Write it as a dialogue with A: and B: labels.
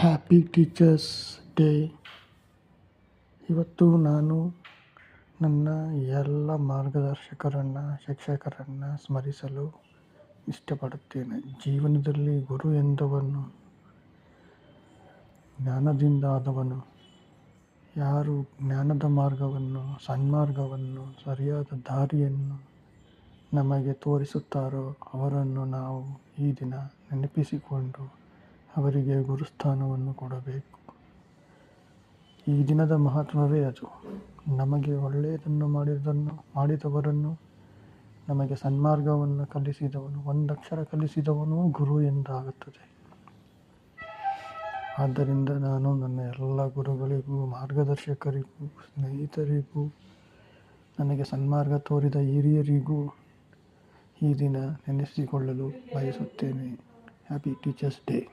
A: Happy teachers day ಇವತ್ತು ನಾನು ನನ್ನ ಎಲ್ಲ ಮಾರ್ಗದರ್ಶಕರನ್ನು, ಶಿಕ್ಷಕರನ್ನು ಸ್ಮರಿಸಲು ಇಷ್ಟಪಡುತ್ತೇನೆ. ಜೀವನದಲ್ಲಿ ಗುರು ಎಂದವನು, ಜ್ಞಾನದಿಂದ ಆದವನು, ಯಾರು ಜ್ಞಾನದ ಮಾರ್ಗವನ್ನು, ಸನ್ಮಾರ್ಗವನ್ನು, ಸರಿಯಾದ ದಾರಿಯನ್ನು ನಮಗೆ ತೋರಿಸುತ್ತಾರೋ ಅವರನ್ನು ನಾವು ಈ ದಿನ ನೆನಪಿಸಿಕೊಂಡು ಅವರಿಗೆ ಗುರುಸ್ಥಾನವನ್ನು ಕೊಡಬೇಕು. ಈ ದಿನದ ಮಹತ್ವವೇ ಅದು. ನಮಗೆ ಒಳ್ಳೆಯದನ್ನು ಮಾಡಿದನ್ನು, ಮಾಡಿದವರನ್ನು, ನಮಗೆ ಸನ್ಮಾರ್ಗವನ್ನು ಕಲಿಸಿದವನು, ಒಂದಕ್ಷರ ಕಲಿಸಿದವನು ಗುರು ಎಂದಾಗುತ್ತದೆ. ಆದ್ದರಿಂದ ನಾನು ನನ್ನ ಎಲ್ಲ ಗುರುಗಳಿಗೂ, ಮಾರ್ಗದರ್ಶಕರಿಗೂ, ಸ್ನೇಹಿತರಿಗೂ, ನನಗೆ ಸನ್ಮಾರ್ಗ ತೋರಿದ ಹಿರಿಯರಿಗೂ ಈ ದಿನ ನೆನೆಸಿಕೊಳ್ಳಲು ಬಯಸುತ್ತೇನೆ. Happy teachers day